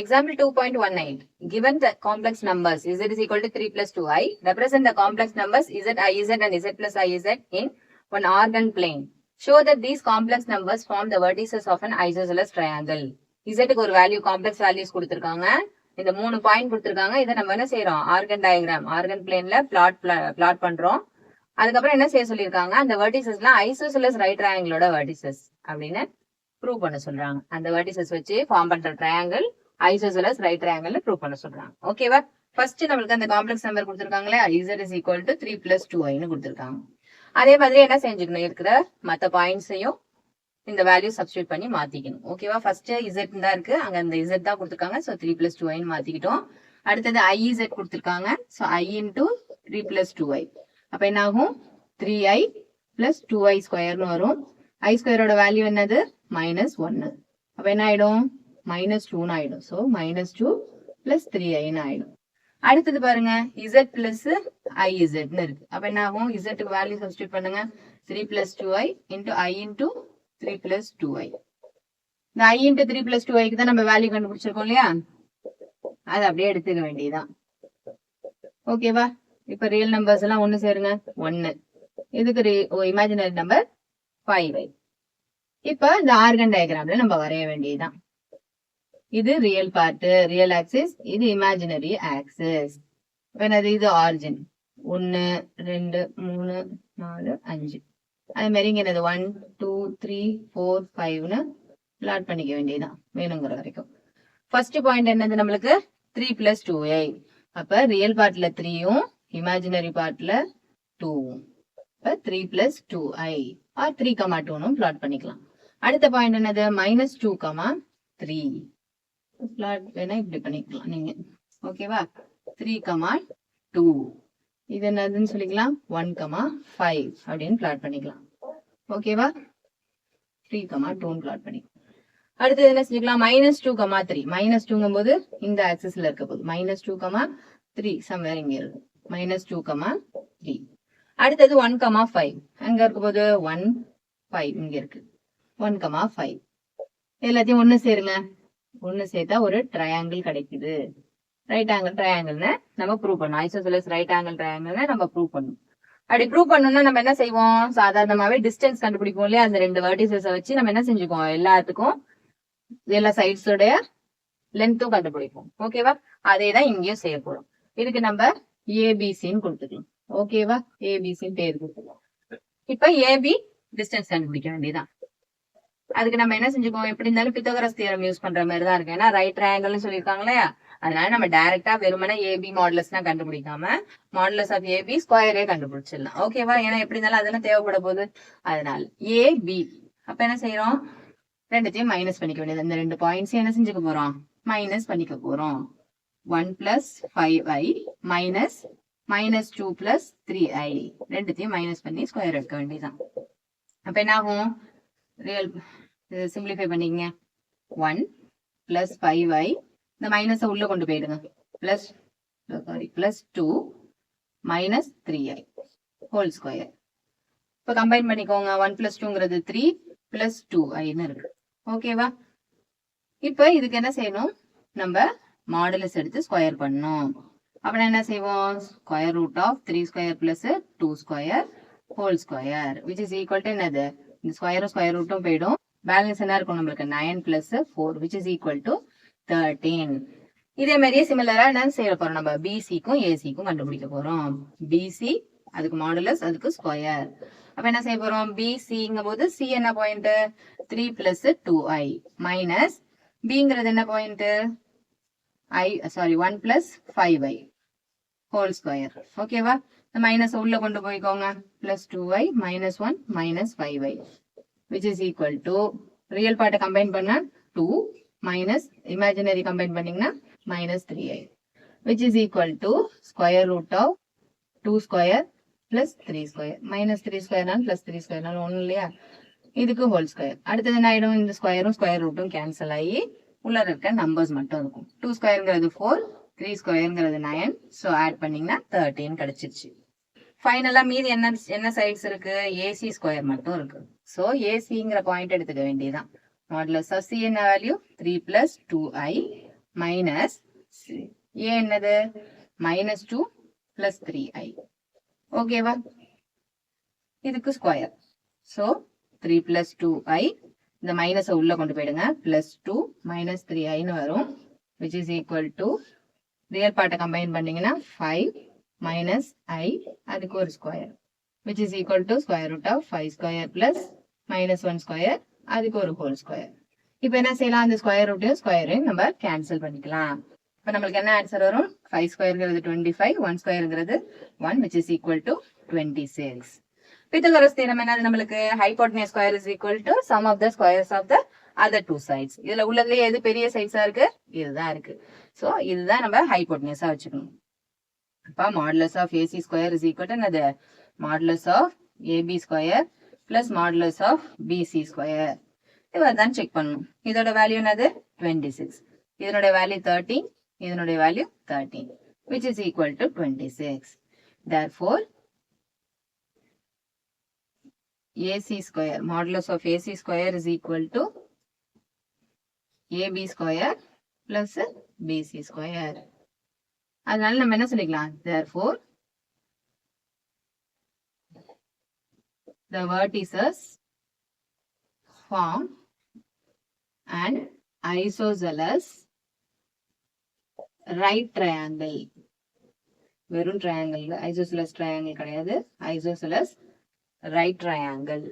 Example 2.19. Given the complex numbers z is equal to 3 plus 2i, represent the complex numbers z, iz and z plus iz in one organ plane. Show that these complex numbers form the vertices of an isosceles triangle. z க்கு ஒரு value complex values கொடுத்திருக்காங்க. இந்த மூணு point கொடுத்திருக்காங்க. இதை நம்ம என்ன செய்யறோம் ஆர்கன் டயக்ராம் ஆர்கன் பிளேன்ல பிளாட் பிளாட் பண்றோம். அதுக்கப்புறம் என்ன செய்ய சொல்லியிருக்காங்க? அந்த வெர்டிசஸ்லாம் ஐசோசலஸ் ரைட் ட்ரையாங்கிளோட வெர்டிசஸ் அப்படின்னு ப்ரூவ் பண்ண சொல்றாங்க. அந்த வெர்டிசஸ் வச்சு ஃபார்ம் பண்ற triangle isosceles right triangle prove பண்ண சொல்றாங்க. ஓகேவா ஃபர்ஸ்ட் நம்மளுக்கு அந்த complex number கொடுத்துருக்காங்களே z is equal to three plus two ஐன்னு கொடுத்துருக்காங்க. அதே மாதிரி என்ன செஞ்சுக்கணும்? இருக்கிற மற்ற பாயிண்ட்ஸையும் இந்த வேல்யூ சப்ஸ்டியூட் பண்ணி மாத்திக்கணும். ஓகேவா ஃபர்ஸ்ட் இசட் தான் இருக்கு. அங்க அந்த இசட் தான் கொடுத்துருக்காங்க. ஸோ த்ரீ பிளஸ் டூ ஐன்னு மாத்திக்கிட்டோம். அடுத்தது ஐ இசட் கொடுத்துருக்காங்க. So i into three plus two i அப்ப என்ன ஆகும் three i plus two i ஸ்கொயர்னு வரும். ஐ ஸ்கொயரோட வேல்யூ என்னது? மைனஸ் ஒன்னு அப்ப என்ன ஆயிடும்? மைனஸ் டூன்னு ஆயிடும். So minus two plus three ஐன்னு ஆயிடும். அடுத்தது பாருங்க இசட் பிளஸ் ஐ இசட்னு இருக்கு. அப்ப என்ன ஆகும்? இசட்டுக்கு வேல்யூ சப்ஸ்டியூட் பண்ணுங்க. Three plus two i into i into three plus two i இந்த i into three plus two ஐக்கு தான் நம்ம வேல்யூ கண்டுபிடிச்சிருக்கோம் இல்லையா? அது அப்படியே எடுத்துக்க வேண்டியதுதான். ஓகேவா இப்ப ரியல் நம்பர்ஸ் எல்லாம் ஒண்ணு சேருங்க. ஒன்னு இதுக்கு இமேஜினரி நம்பர் ஃபைவ் ஐ இப்ப இந்த ஆர்கன் டயக்ராம்ல நம்ம வரைய வேண்டியதுதான். இது ரியல் பார்ட் ரியல் ஆக்சிஸ் இது இமேஜினரி ஆக்சிஸ் என்னது இது ஆரிஜின் ஒன்னு ரெண்டு மூணு நாலு அஞ்சு. அதே மாதிரி இங்க என்னது? ஒன் டூ த்ரீ ஃபோர் ஃபைவ்னு பிளாட் பண்ணிக்க வேண்டியதுதான் வேணுங்கிற வரைக்கும். ஃபர்ஸ்ட் பாயிண்ட் என்னது நம்மளுக்கு? த்ரீ பிளஸ் டூ ஐ அப்ப ரியல் பார்ட்ல த்ரீயும் இமேஜினரி பார்ட்ல டூவும் இப்போ three plus two i or three comma டூனும் plot பண்ணிக்கலாம். அடுத்த பாயிண்ட் என்னது? Minus two comma three plot வேணா இப்படி பண்ணிக்கலாம். நீங்க ஓகேவா த்ரீ கமா டூ இது என்னதுன்னு சொல்லிக்கலாம்? ஒன் கமா ஃபைவ் அப்படின்னு பிளாட் பண்ணிக்கலாம். ஓகேவா த்ரீ கமா டூன்னு பிளாட் பண்ணிக்கலாம் அடுத்தது என்ன செஞ்சுக்கலாம் minus two comma three minus டூங்கும் போது இந்த ஆக்சஸ்ல இருக்க போகுது. Minus two comma three somewhere இங்க இருக்கு. மைனஸ் டூ கமா த்ரீ அடுத்தது ஒன் கமா ஃபைவ் அங்க இருக்க போது ஒன் ஃபைவ் இங்க இருக்கு. ஒன் கமா ஃபைவ் எல்லாத்தையும் ஒண்ணு சேருங்க. ஒண்ணு சேர்த்தா ஒரு ட்ரையாங்கிள் கிடைக்குது. ரைட் ஆங்கிள் ட்ரையாங்கிள்னு நம்ம ப்ரூவ் பண்ணோம். ஐசோசலஸ் ரைட் ஆங்கிள் ட்ரையாங்கிள்னு நம்ம ப்ரூவ் பண்ணணும் அப்படி ப்ரூவ் பண்ணணும்னா நம்ம என்ன செய்வோம்? சாதாரணமாவே டிஸ்டன்ஸ் கண்டுபிடிப்போம் இல்லையா? அந்த ரெண்டு வெர்டிசஸ் வச்சு நம்ம என்ன செஞ்சுக்குவோம்? எல்லாத்துக்கும் எல்லா சைட்ஸோடைய லென்த்தும் கண்டுபிடிப்போம். ஓகேவா அதே தான் இங்கேயும் செய்ய போறோம். இதுக்கு நம்ம ஏபிசின்னு கொடுத்துக்கலாம். ஓகேவா ஏபிசின்னு பேர் கொடுத்துக்கலாம். இப்ப ஏபி டிஸ்டன்ஸ் கண்டுபிடிக்க வேண்டியதான் அதுக்கு நம்ம என்ன செஞ்சுக்கோம் எப்படி இருந்தாலும் பித்தகரஸ் தியரம் யூஸ் பண்ற மாதிரி தான் இருக்கு ஏன்னா ரைட் ட்ரையாங்கல்னு சொல்லியிருக்காங்க இல்லையா? அதனால நம்ம டைரக்டா வெறுமனே ஏபி மாடலஸ்னா கண்டுபிடிக்காம மாடலஸ் ஆஃப் ஏபி ஸ்கொயரே கண்டுபிடிச்சிடலாம். ஓகேவா ஏன்னா எப்படி இருந்தாலும் அதெல்லாம் தேவைப்பட போகுது. அதனால ஏபி அப்ப என்ன செய்யறோம்? ரெண்டுத்தையும் மைனஸ் பண்ணிக்க வேண்டியது இந்த ரெண்டு பாயிண்ட்ஸையும் என்ன செஞ்சுக்க போறோம்? மைனஸ் பண்ணிக்க போறோம். One plus five i minus minus two plus three i ரெண்டுத்தையும் மைனஸ் பண்ணி ஸ்கொயர் எடுக்க வேண்டியதுதான். அப்ப என்ன ஆகும்? ரியல் சிம்பிளிஃபை பண்ணிக்கங்க. ஒன் பிளஸ் ஃபைவ் ஐ இந்த மைனஸை உள்ளே கொண்டு போயிடுங்க. Plus sorry plus two minus three i whole square இப்போ கம்பைன் பண்ணிக்கோங்க. ஒன் பிளஸ் டூங்கிறது த்ரீ பிளஸ் டூ ஐன்னு இருக்கு? ஓகேவா இப்போ இதுக்கு என்ன செய்யணும்? நம்ம மாடுலஸ் எடுத்து ஸ்கொயர் பண்ணோம் அப்புறம் என்ன செய்வோம்? Square root of three square plus two square whole square which is equal to என்னது? இந்த ஸ்கொயரும் ஸ்கொயர் ரூட்டும் போயிடும். பேலன்ஸ் என்ன இருக்கும் நம்மளுக்கு? Nine plus four which is equal to thirteen இதே மாதிரியே சிமிலரா என்ன செய்ய போறோம். நம்ம பிசிக்கும் ஏசிக்கும் கண்டுபிடிக்க போறோம். பிசி அதுக்கு மாடுலஸ் அதுக்கு ஸ்கொயர் அப்ப என்ன செய்ய போறோம்? பிசிங்கும் போது சி என்ன point three plus two i minus பிங்கிறது என்ன point i sorry one plus five i whole square ஓகேவா இந்த மைனஸ் உள்ள கொண்டு போய்க்கோங்க. Plus two i minus one minus five i which is equal to real பார்ட்டை கம்பைன் பண்ணா டூ மைனஸ் இமேஜினரி கம்பைன் பண்ணீங்கன்னா minus three i which is equal to square root of two square plus three square minus three ஸ்கொயர்னாலும் பிளஸ் த்ரீ ஸ்கொயர்னாலும் ஒன்றும் இல்லையா? இதுக்கு whole square அடுத்தது என்ன ஆயிடும்? இந்த ஸ்கொயரும் ஸ்கொயர் ரூட்டும் கேன்சல் ஆகி உள்ள இருக்க நம்பர்ஸ் மட்டும் இருக்கும். டூ ஸ்கொயருங்கிறது ஃபோர் த்ரீ ஸ்கொயருங்கிறது நைன் ஸோ ஆட் பண்ணீங்கன்னா தேர்ட்டின் கிடைச்சிருச்சு. ஃபைனலாக மீதி என்ன என்ன சைட்ஸ் இருக்கு? ஏசி ஸ்கொயர் மட்டும் இருக்கு. ஸோ ஏசிங்கிற பாயிண்ட் எடுத்துக்க வேண்டியதுதான். மாடுலஸ் ஆஃப் சி என்ன value three plus two I minus A என்னது? Minus two plus three I ஓகேவா இதுக்கு square so three plus two I இந்த மைனஸை உள்ள கொண்டு போயிடுங்க. பிளஸ் டூ மைனஸ் த்ரீ ஐன்னு வரும் which is equal to real பார்ட்டை கம்பைன் பண்ணீங்கன்னா ஃபைவ் மைனஸ் ஐ அதுக்கு ஒரு square which is equal to square root of five square plus minus one square அதுக்கு ஒரு ஹோல் ஸ்கொயர் இப்போ என்ன செய்யலாம்? அந்த ஸ்கொயர் ரூட்டையும் ஸ்கொயரையும் நம்ம கேன்சல் பண்ணிக்கலாம். இப்போ நம்மளுக்கு என்ன ஆன்சர் வரும்? ஃபைவ் ஸ்கொயர்ங்கிறது twenty five one ஸ்கொயருங்கிறது one which is equal to twenty six Pythagoras theorem என்னது நம்மளுக்கு? Hypotenuse square is equal to sum of the squares of the other two sides இதுல உள்ளதுலயே எது பெரிய சைஸா இருக்கு? இதுதான் இருக்கு. சோ இதுதான் நம்ம ஹைபோட்னியஸா வச்சுக்கணும். அப்ப modulus of AC square is equal to என்னது? Modulus of AB square plus modulus of BC square இவர் தான் செக் பண்ணணும். இதோட வேல்யூ என்னது? டுவெண்ட்டி சிக்ஸ் இதனுடைய வேல்யூ தேர்ட்டீன் இதனுடைய value thirteen which is equal to twenty six therefore AC square, modulus of AC square is equal to AB square plus BC square. அதனால நம்ம என்ன சொல்லிக்கலாம்? Therefore the vertices form an isosceles right triangle. வெறும் triangle isosceles triangle கிடையாது. Isosceles right triangle